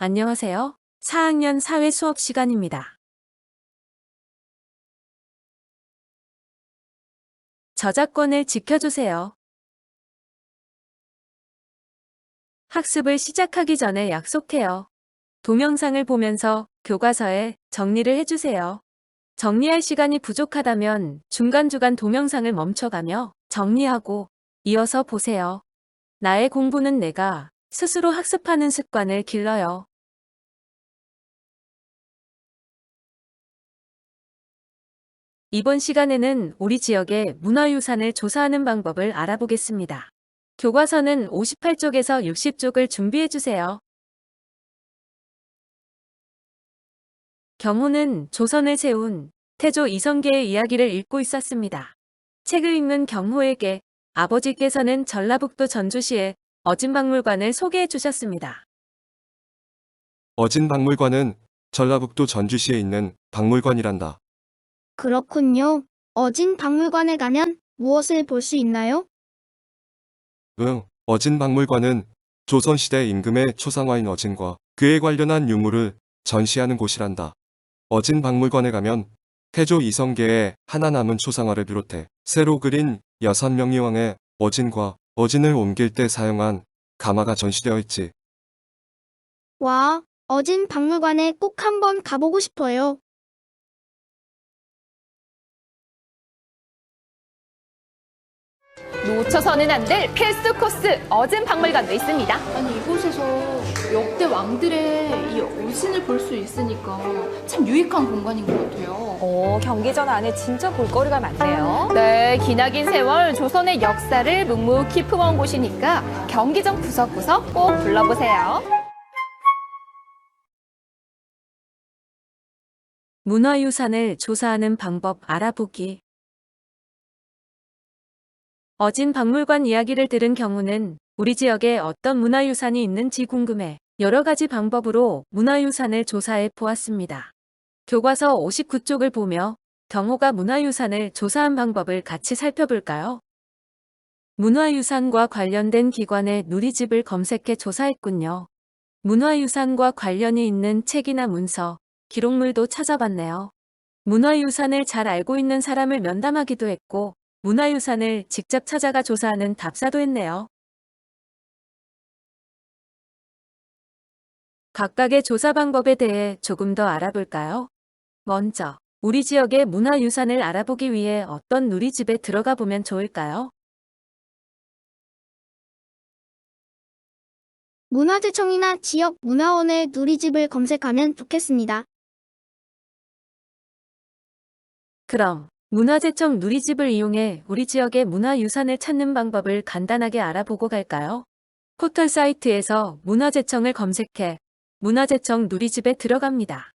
안녕하세요. 4학년 사회 수업 시간입니다. 저작권을 지켜주세요. 학습을 시작하기 전에 약속해요. 동영상을 보면서 교과서에 정리를 해주세요. 정리할 시간이 부족하다면 중간중간 동영상을 멈춰가며 정리하고 이어서 보세요. 나의 공부는 내가 스스로 학습하는 습관을 길러요. 이번 시간에는 우리 지역의 문화유산을 조사하는 방법을 알아보겠습니다. 교과서는 58쪽에서 60쪽을 준비해 주세요. 경호는 조선을 세운 태조 이성계의 이야기를 읽고 있었습니다. 책을 읽는 경호에게 아버지께서는 전라북도 전주시의 어진박물관을 소개해 주셨습니다. 어진박물관은 전라북도 전주시에 있는 박물관이란다. 그렇군요. 어진 박물관에 가면 무엇을 볼 수 있나요? 응, 어진 박물관은 조선시대 임금의 초상화인 어진과 그에 관련한 유물을 전시하는 곳이란다. 어진 박물관에 가면 태조 이성계의 하나 남은 초상화를 비롯해 새로 그린 여섯 명의 왕의 어진과 어진을 옮길 때 사용한 가마가 전시되어 있지. 와, 어진 박물관에 꼭 한번 가보고 싶어요. 놓쳐서는 안 될 필수 코스 어진 박물관도 있습니다. 아니 이곳에서 역대 왕들의 이 어신을 볼 수 있으니까 참 유익한 공간인 것 같아요. 오, 경기전 안에 진짜 볼거리가 많네요. 네, 기나긴 세월 조선의 역사를 묵묵히 품어온 곳이니까 경기장 구석구석 꼭 불러보세요. 문화유산을 조사하는 방법 알아보기. 어진 박물관 이야기를 들은 경우는 우리 지역에 어떤 문화유산이 있는지 궁금해 여러 가지 방법으로 문화유산을 조사해 보았습니다. 교과서 59쪽을 보며 경호가 문화유산을 조사한 방법을 같이 살펴볼까요? 문화유산과 관련된 기관의 누리집을 검색해 조사했군요. 문화유산과 관련이 있는 책이나 문서, 기록물도 찾아봤네요. 문화유산을 잘 알고 있는 사람을 면담하기도 했고, 문화유산을 직접 찾아가 조사하는 답사도 했네요. 각각의 조사 방법에 대해 조금 더 알아볼까요? 먼저, 우리 지역의 문화유산을 알아보기 위해 어떤 누리집에 들어가 보면 좋을까요? 문화재청이나 지역 문화원의 누리집을 검색하면 좋겠습니다. 그럼 문화재청 누리집을 이용해 우리 지역의 문화유산을 찾는 방법을 간단하게 알아보고 갈까요? 포털 사이트에서 문화재청을 검색해 문화재청 누리집에 들어갑니다.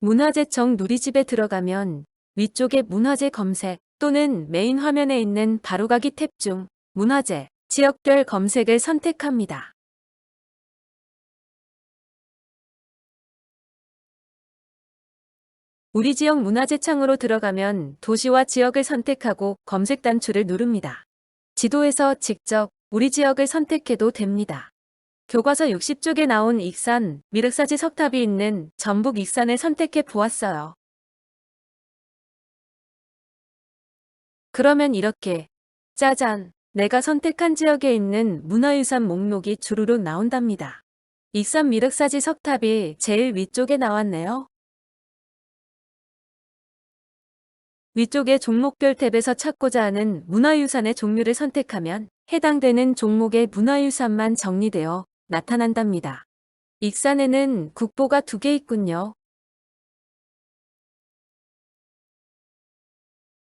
문화재청 누리집에 들어가면 위쪽에 문화재 검색 또는 메인 화면에 있는 바로가기 탭 중 문화재, 지역별 검색을 선택합니다. 우리 지역 문화재 창으로 들어가면 도시와 지역을 선택하고 검색 단추를 누릅니다. 지도에서 직접 우리 지역을 선택해도 됩니다. 교과서 60쪽에 나온 익산, 미륵사지 석탑이 있는 전북 익산을 선택해 보았어요. 그러면 이렇게 짜잔! 내가 선택한 지역에 있는 문화유산 목록이 주르륵 나온답니다. 익산 미륵사지 석탑이 제일 위쪽에 나왔네요. 위쪽의 종목별 탭에서 찾고자 하는 문화유산의 종류를 선택하면 해당되는 종목의 문화유산만 정리되어 나타난답니다. 익산에는 국보가 두 개 있군요.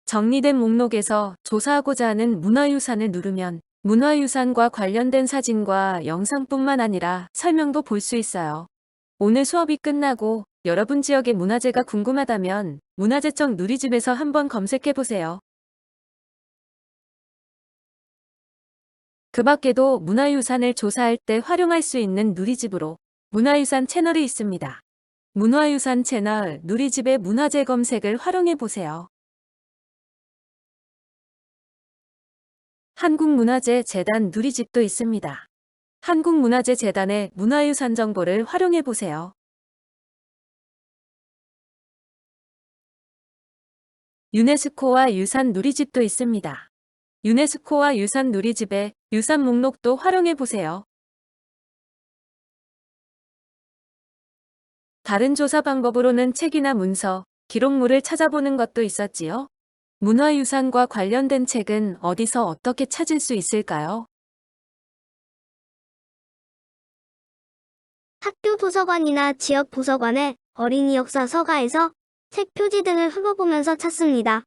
정리된 목록에서 조사하고자 하는 문화유산을 누르면 문화유산과 관련된 사진과 영상뿐만 아니라 설명도 볼 수 있어요. 오늘 수업이 끝나고 여러분 지역의 문화재가 궁금하다면 문화재청 누리집에서 한번 검색해 보세요. 그 밖에도 문화유산을 조사할 때 활용할 수 있는 누리집으로 문화유산 채널이 있습니다. 문화유산 채널 누리집의 문화재 검색을 활용해 보세요. 한국문화재 재단 누리집도 있습니다. 한국문화재재단의 문화유산 정보를 활용해 보세요. 유네스코와 유산 누리집도 있습니다. 유네스코와 유산 누리집의 유산 목록도 활용해 보세요. 다른 조사 방법으로는 책이나 문서, 기록물을 찾아보는 것도 있었지요. 문화유산과 관련된 책은 어디서 어떻게 찾을 수 있을까요? 학교 도서관이나 지역 도서관의 어린이 역사 서가에서 책 표지 등을 훑어보면서 찾습니다.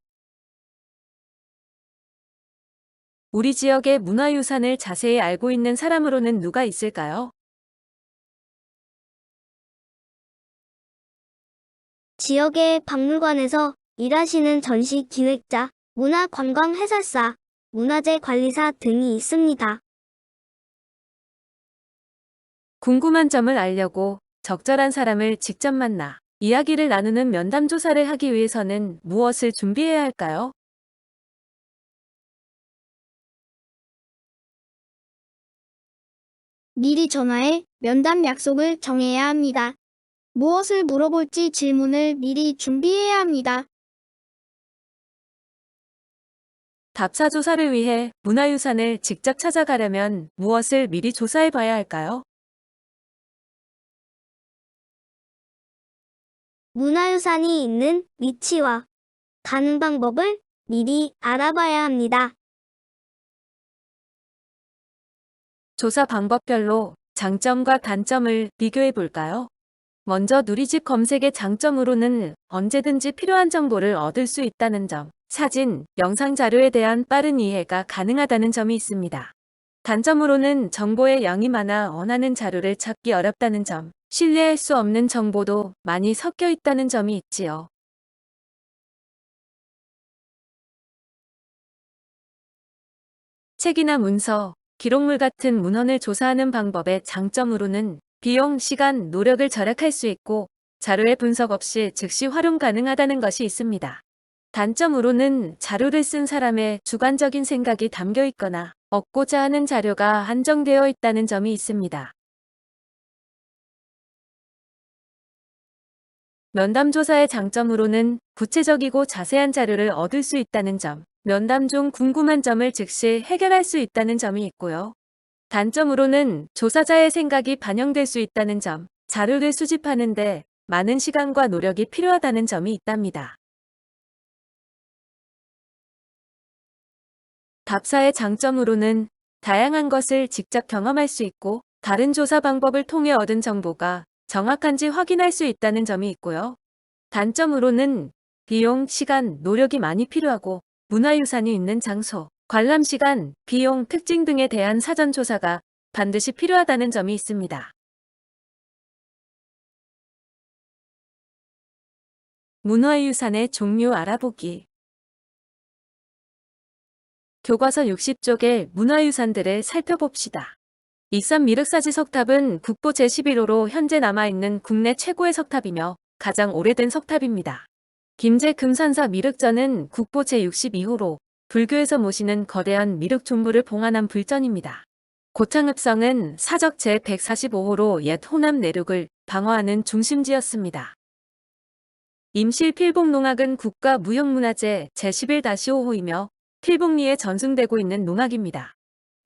우리 지역의 문화유산을 자세히 알고 있는 사람으로는 누가 있을까요? 지역의 박물관에서 일하시는 전시 기획자, 문화관광 해설사, 문화재 관리사 등이 있습니다. 궁금한 점을 알려고 적절한 사람을 직접 만나 이야기를 나누는 면담 조사를 하기 위해서는 무엇을 준비해야 할까요? 미리 전화해 면담 약속을 정해야 합니다. 무엇을 물어볼지 질문을 미리 준비해야 합니다. 답사 조사를 위해 문화유산을 직접 찾아가려면 무엇을 미리 조사해 봐야 할까요? 문화유산이 있는 위치와 가는 방법을 미리 알아봐야 합니다. 조사 방법별로 장점과 단점을 비교해 볼까요? 먼저 누리집 검색의 장점으로는 언제든지 필요한 정보를 얻을 수 있다는 점, 사진, 영상 자료에 대한 빠른 이해가 가능하다는 점이 있습니다. 단점으로는 정보의 양이 많아 원하는 자료를 찾기 어렵다는 점, 신뢰할 수 없는 정보도 많이 섞여 있다는 점이 있지요. 책이나 문서, 기록물 같은 문헌을 조사하는 방법의 장점으로는 비용, 시간, 노력을 절약할 수 있고 자료의 분석 없이 즉시 활용 가능하다는 것이 있습니다. 단점으로는 자료를 쓴 사람의 주관적인 생각이 담겨 있거나 얻고자 하는 자료가 한정되어 있다는 점이 있습니다. 면담 조사의 장점으로는 구체적이고 자세한 자료를 얻을 수 있다는 점, 면담 중 궁금한 점을 즉시 해결할 수 있다는 점이 있고요. 단점으로는 조사자의 생각이 반영될 수 있다는 점, 자료를 수집하는데 많은 시간과 노력이 필요하다는 점이 있답니다. 답사의 장점으로는 다양한 것을 직접 경험할 수 있고 다른 조사 방법을 통해 얻은 정보가 정확한지 확인할 수 있다는 점이 있고요. 단점으로는 비용, 시간, 노력이 많이 필요하고 문화유산이 있는 장소, 관람 시간, 비용, 특징 등에 대한 사전 조사가 반드시 필요하다는 점이 있습니다. 문화유산의 종류 알아보기 교과서 60쪽의 문화유산들을 살펴봅시다. 익산 미륵사지 석탑은 국보 제11호로 현재 남아있는 국내 최고의 석탑이며 가장 오래된 석탑입니다. 김제 금산사 미륵전은 국보 제62호로 불교에서 모시는 거대한 미륵 존부를 봉안한 불전입니다. 고창읍성은 사적 제145호로 옛 호남 내륙을 방어하는 중심지였습니다. 임실 필봉농악은 국가무형문화재 제11-5호이며 필봉리에 전승되고 있는 농악입니다.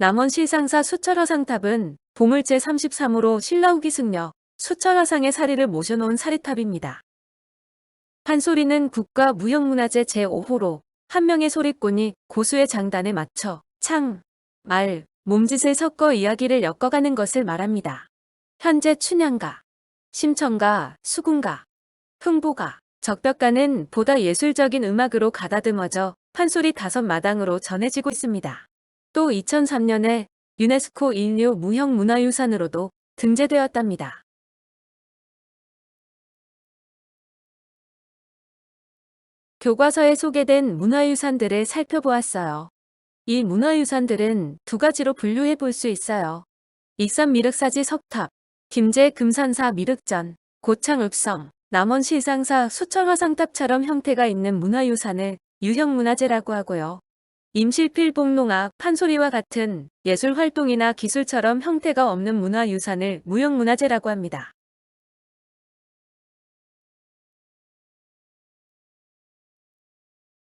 남원 실상사 수철화상탑은 보물 제33호로 신라후기 승려 수철화상의 사리를 모셔놓은 사리탑입니다. 판소리는 국가 무형문화재 제5호로 한 명의 소리꾼이 고수의 장단에 맞춰 창, 말, 몸짓을 섞어 이야기를 엮어가는 것을 말합니다. 현재 춘향가, 심청가, 수궁가, 흥보가, 적벽가는 보다 예술적인 음악으로 가다듬어져 판소리 다섯 마당으로 전해지고 있습니다. 또 2003년에 유네스코 인류 무형문화유산으로도 등재되었답니다. 교과서에 소개된 문화유산들을 살펴보았어요. 이 문화유산들은 두 가지로 분류해 볼 수 있어요. 익산 미륵사지 석탑, 김제 금산사 미륵전, 고창 읍성, 남원 실상사 수철화상탑처럼 형태가 있는 문화유산을 유형문화재라고 하고요. 임실필 복농악, 판소리와 같은 예술 활동이나 기술처럼 형태가 없는 문화유산을 무형문화재라고 합니다.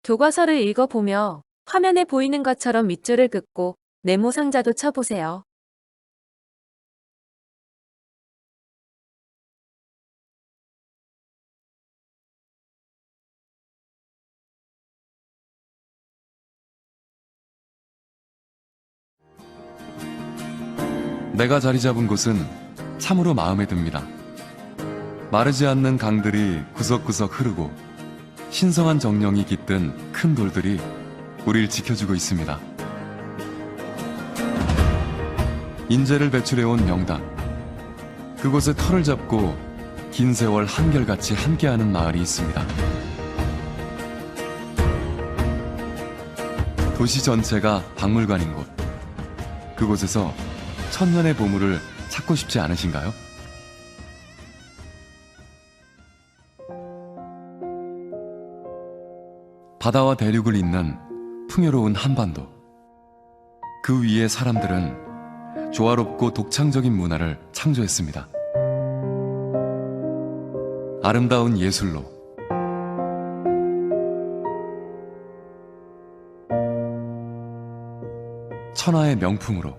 교과서를 읽어보며 화면에 보이는 것처럼 밑줄을 긋고 네모 상자도 쳐보세요. 내가 자리 잡은 곳은 참으로 마음에 듭니다. 마르지 않는 강들이 구석구석 흐르고 신성한 정령이 깃든 큰 돌들이 우릴 지켜주고 있습니다. 인재를 배출해온 명당. 그곳에 터를 잡고 긴 세월 한결같이 함께하는 마을이 있습니다. 도시 전체가 박물관인 곳. 그곳에서 천년의 보물을 찾고 싶지 않으신가요? 바다와 대륙을 잇는 풍요로운 한반도. 그 위에 사람들은 조화롭고 독창적인 문화를 창조했습니다. 아름다운 예술로 천하의 명품으로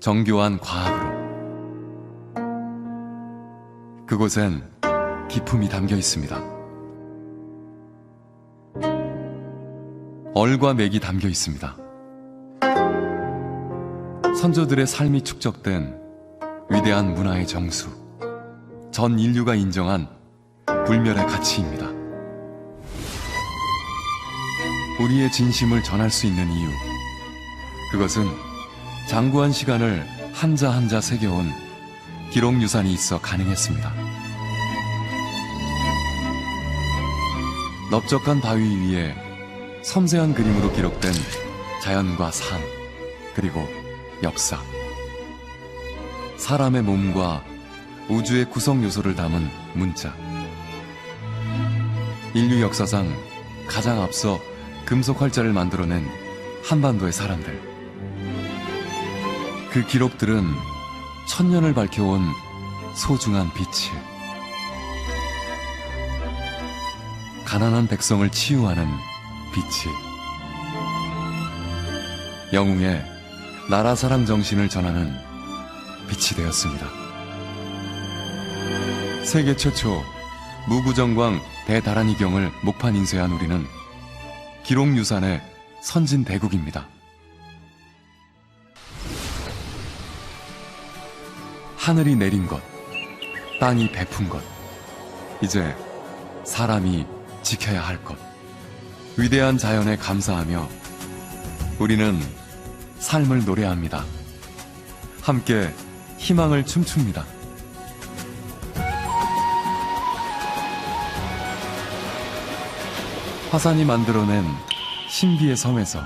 정교한 과학으로 그곳엔 기품이 담겨 있습니다. 얼과 맥이 담겨 있습니다. 선조들의 삶이 축적된 위대한 문화의 정수, 전 인류가 인정한 불멸의 가치입니다. 우리의 진심을 전할 수 있는 이유, 그것은 장구한 시간을 한자 한자 새겨온 기록 유산이 있어 가능했습니다. 넓적한 바위 위에 섬세한 그림으로 기록된 자연과 삶, 그리고 역사. 사람의 몸과 우주의 구성 요소를 담은 문자. 인류 역사상 가장 앞서 금속 활자를 만들어낸 한반도의 사람들. 그 기록들은 천년을 밝혀온 소중한 빛을 가난한 백성을 치유하는 빛이 영웅의 나라 사랑 정신을 전하는 빛이 되었습니다. 세계 최초 무구정광 대다란이경을 목판 인쇄한 우리는 기록 유산의 선진 대국입니다. 하늘이 내린 것, 땅이 베푼 것, 이제 사람이 지켜야 할 것, 위대한 자연에 감사하며 우리는 삶을 노래합니다. 함께 희망을 춤춥니다. 화산이 만들어낸 신비의 섬에서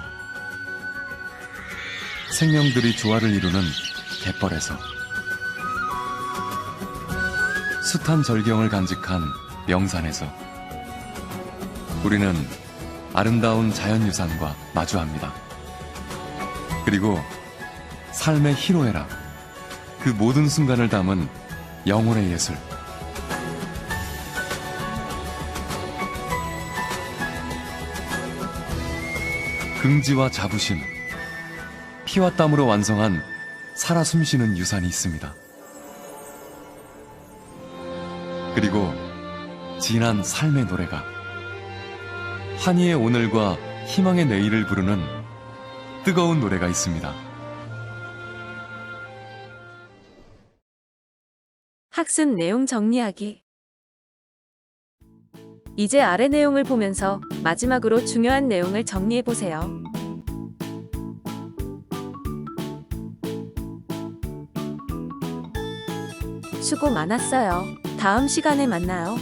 생명들이 조화를 이루는 갯벌에서 숱한 절경을 간직한 명산에서 우리는 아름다운 자연유산과 마주합니다. 그리고 삶의 희로애락, 그 모든 순간을 담은 영혼의 예술. 긍지와 자부심, 피와 땀으로 완성한 살아 숨쉬는 유산이 있습니다. 그리고 진한 삶의 노래가 환희의 오늘과 희망의 내일을 부르는 뜨거운 노래가 있습니다. 학습 내용 정리하기. 이제 아래 내용을 보면서 마지막으로 중요한 내용을 정리해 보세요. 수고 많았어요. 다음 시간에 만나요.